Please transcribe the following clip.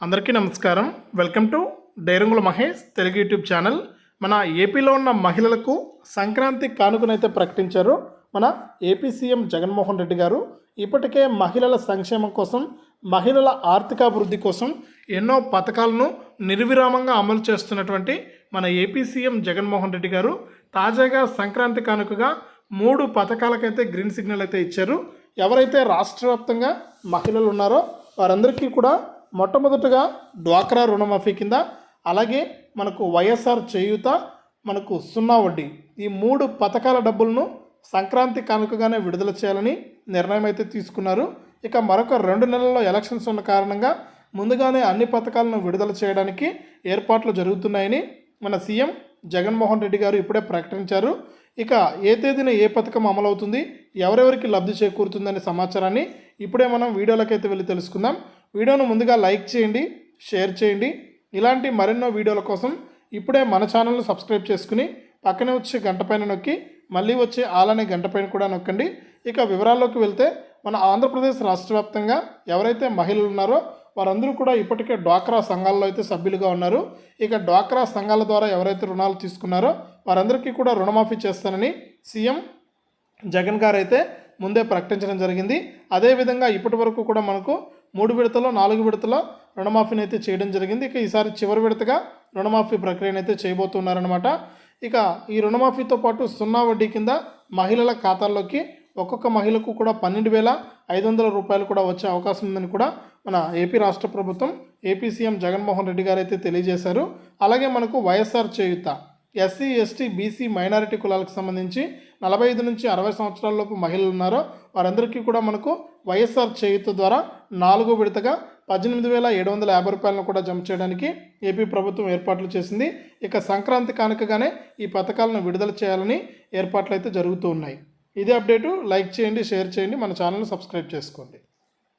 అందరికీ నమస్కారం. Welcome to డైరంగుల మహేష్ తెలుగు యూట్యూబ్ ఛానల్. మన ఏపీలో ఉన్న మహిళలకు సంక్రాంతి కానుకనైతే ప్రకటించారు మన ఏపీ సీఎం జగన్మోహన్ రెడ్డి గారు. ఇప్పటికే మహిళల సంక్షేమం కోసం మహిళల ఆర్థికాభివృద్ధి కోసం ఎన్నో పథకాలను నిర్విరామంగా అమలు చేస్తున్నటువంటి మన ఏపీ సీఎం జగన్మోహన్ రెడ్డి గారు తాజాగా సంక్రాంతి కానుకగా మూడు పథకాలకైతే గ్రీన్ సిగ్నల్ అయితే ఇచ్చారు. ఎవరైతే రాష్ట్ర వ్యాప్తంగా మహిళలు ఉన్నారో వారందరికీ కూడా మొట్టమొదటగా డ్వాక్రా రుణమాఫీ కింద అలాగే మనకు వైఎస్ఆర్ చేయూత మనకు సున్నా వడ్డీ. ఈ మూడు పథకాల డబ్బులను సంక్రాంతి కానుకగానే విడుదల చేయాలని నిర్ణయం అయితే తీసుకున్నారు. ఇక మరొక రెండు నెలల్లో ఎలక్షన్స్ ఉన్న కారణంగా ముందుగానే అన్ని పథకాలను విడుదల చేయడానికి ఏర్పాట్లు జరుగుతున్నాయని మన సీఎం జగన్మోహన్ రెడ్డి గారు ఇప్పుడే ప్రకటించారు. ఇక ఏ తేదీన ఏ పథకం అమలవుతుంది ఎవరెవరికి లబ్ధి చేకూరుతుందనే సమాచారాన్ని ఇప్పుడే మనం వీడియోలకైతే వెళ్ళి తెలుసుకుందాం. వీడియోను ముందుగా లైక్ చేయండి షేర్ చేయండి. ఇలాంటి మరెన్నో వీడియోల కోసం ఇప్పుడే మన ఛానల్ను సబ్స్క్రైబ్ చేసుకుని పక్కనే వచ్చే గంట పైన నొక్కి మళ్ళీ వచ్చే ఆలనే గంట పైన కూడా నొక్కండి. ఇక వివరాల్లోకి వెళ్తే మన ఆంధ్రప్రదేశ్ రాష్ట్ర వ్యాప్తంగా ఎవరైతే మహిళలు ఉన్నారో వారందరూ కూడా ఇప్పటికే డ్వాక్రా సంఘాల్లో అయితే సభ్యులుగా ఉన్నారు. ఇక డ్వాక్రా సంఘాల ద్వారా ఎవరైతే రుణాలు తీసుకున్నారో వారందరికీ కూడా రుణమాఫీ చేస్తానని సీఎం జగన్ గారు అయితే ముందే ప్రకటించడం జరిగింది. అదేవిధంగా ఇప్పటి వరకు కూడా మనకు మూడు విడతలో నాలుగు విడతలో రుణమాఫీని అయితే చేయడం జరిగింది. ఇక ఈసారి చివరి విడతగా రుణమాఫీ ప్రక్రియను అయితే చేయబోతున్నారనమాట ఇక ఈ రుణమాఫీతో పాటు సున్నా వడ్డీ కింద మహిళల ఖాతాల్లోకి ఒక్కొక్క మహిళకు కూడా పన్నెండు వేల ఐదు వందల రూపాయలు కూడా వచ్చే అవకాశం ఉందని కూడా మన ఏపీ రాష్ట్ర ప్రభుత్వం ఏపీ సీఎం జగన్మోహన్ రెడ్డి గారు అయితే తెలియజేశారు. అలాగే మనకు YSR Cheyutha SC ST BC minority కులాలకు సంబంధించి నలభై ఐదు నుంచి అరవై సంవత్సరాలలోపు మహిళలు ఉన్నారో వారందరికీ కూడా మనకు వైఎస్ఆర్ చేయుత ద్వారా నాలుగో విడతగా పద్దెనిమిది వేల ఏడు వందల యాభై రూపాయలను కూడా జమ చేయడానికి ఏపీ ప్రభుత్వం ఏర్పాట్లు చేసింది. ఇక సంక్రాంతి కానుకగానే ఈ పథకాలను విడుదల చేయాలని ఏర్పాట్లు అయితే జరుగుతూ ఉన్నాయి. ఇదే అప్డేటు. లైక్ చేయండి షేర్ చేయండి. మన ఛానల్ని సబ్స్క్రైబ్ చేసుకోండి.